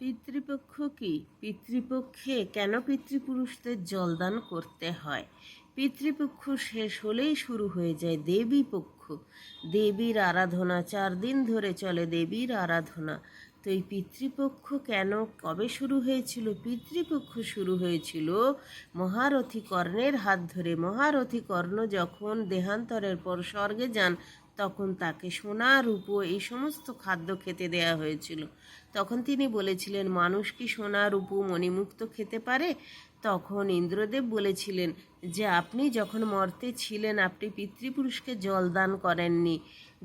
পিতৃপক্ষ কি পিতৃপক্ষে কেন পিতৃপুরুষদের জলদান করতে হয়? পিতৃপক্ষ শেষ হলেই শুরু হয়ে যায় দেবী পক্ষ দেবীর আরাধনা, চার দিন ধরে চলে দেবীর আরাধনা। তো এই পিতৃপক্ষ কেন, কবে শুরু হয়েছিল? পিতৃপক্ষ শুরু হয়েছিল মহারথী কর্ণের হাত ধরে। মহারথী কর্ণ যখন দেহান্তরের পর স্বর্গে যান তখন তাকে সোনা, রূপো এই সমস্ত খাদ্য খেতে দেয়া হয়েছিল। তখন তিনি বলেছিলেন, মানুষ কি সোনা, রূপো, মণিমুক্ত খেতে পারে? তখন ইন্দ্রদেব বলেছিলেন, যে আপনি যখন মর্তে ছিলেন, আপনি পিতৃপুরুষকে জল দান করেননি।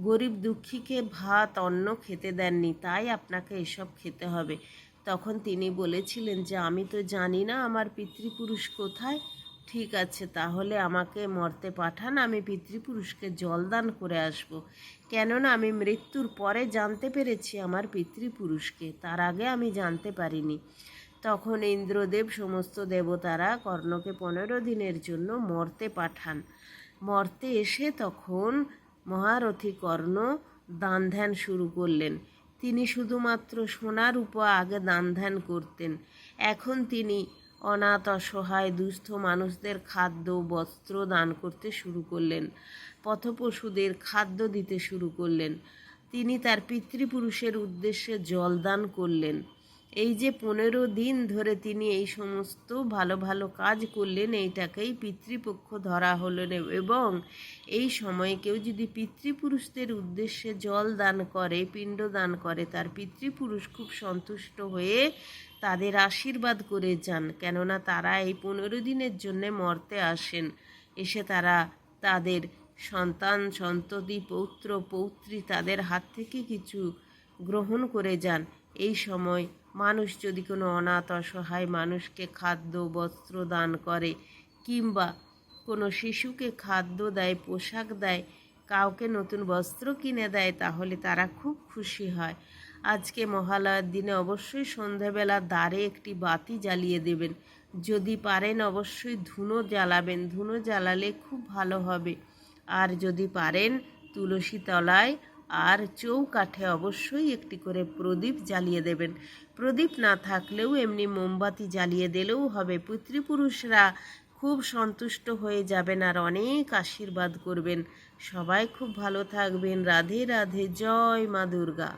গরিব দুঃখীকে ভাত, অন্ন খেতে দেননি, তাই আপনাকে এসব খেতে হবে। তখন তিনি বলেছিলেন, যে আমি তো জানি না আমার পিতৃপুরুষ কোথায়। ঠিক আছে, তাহলে আমাকে মর্তে পাঠান, আমি পিতৃপুরুষকে জলদান করে আসব। কেননা আমি মৃত্যুর পরে জানতে পেরেছি আমার পিতৃপুরুষকে, তার আগে আমি জানতে পারিনি। তখন ইন্দ্রদেব সমস্ত দেবতারা কর্ণকে পনেরো দিনের জন্য মর্তে পাঠান। মর্তে এসে তখন মহারথী কর্ণ দান ধ্যান শুরু করলেন। তিনি শুধুমাত্র সোনার উপ আগে দান ধ্যান করতেন। এখন তিনি অনাথ, অসহায়, দুস্থ মানুষদের খাদ্য, বস্ত্র দান করতে শুরু করলেন। পথপশুদের খাদ্য দিতে শুরু করলেন। তিনি তার পিতৃপুরুষের উদ্দেশ্যে জল দান করলেন। এই যে পনেরো দিন ধরে তিনি এই সমস্ত ভালো ভালো কাজ করলেন, এইটাকেই পিতৃপক্ষ ধরা হলেন এবং এই সময়ে কেউ যদি পিতৃপুরুষদের উদ্দেশ্যে জল দান করে, পিণ্ড দান করে, তার পিতৃপুরুষ খুব সন্তুষ্ট হয়ে তাদের আশীর্বাদ করে যান, কেননা তারা এই পনেরো দিনের জন্যে মরতে আসেন। এসে তারা তাদের সন্তান, সন্ততি, পৌত্র, পৌত্রী তাদের হাত থেকে কিছু গ্রহণ করে যান। এই সময় মানুষ যদি কোনো অনাথ, অসহায় মানুষকে খাদ্য, বস্ত্র দান করে কিংবা কোনো শিশুকে খাদ্য দেয়, পোশাক দেয়, কাউকে নতুন বস্ত্র কিনে দেয়, তাহলে তারা খুব খুশি হয়। আজকে মহালয়ার দিনে অবশ্যই সন্ধ্যাবেলা দ্বারে একটি বাতি জ্বালিয়ে দেবেন। যদি পারেন অবশ্যই ধুনো জ্বালাবেন। ধুনো জ্বালালে খুব ভালো হবে। আর যদি পারেন তুলসী তলায় আর চৌকাঠে অবশ্যই একটি করে প্রদীপ জ্বালিয়ে দেবেন। প্রদীপ না থাকলেও এমনি মোমবাতি জ্বালিয়ে দিলেও হবে। পিতৃপুরুষরা খুব সন্তুষ্ট হয়ে যাবেন আর অনেক আশীর্বাদ করবেন। সবাই খুব ভালো থাকবেন। রাধে রাধে। জয় মা দুর্গা।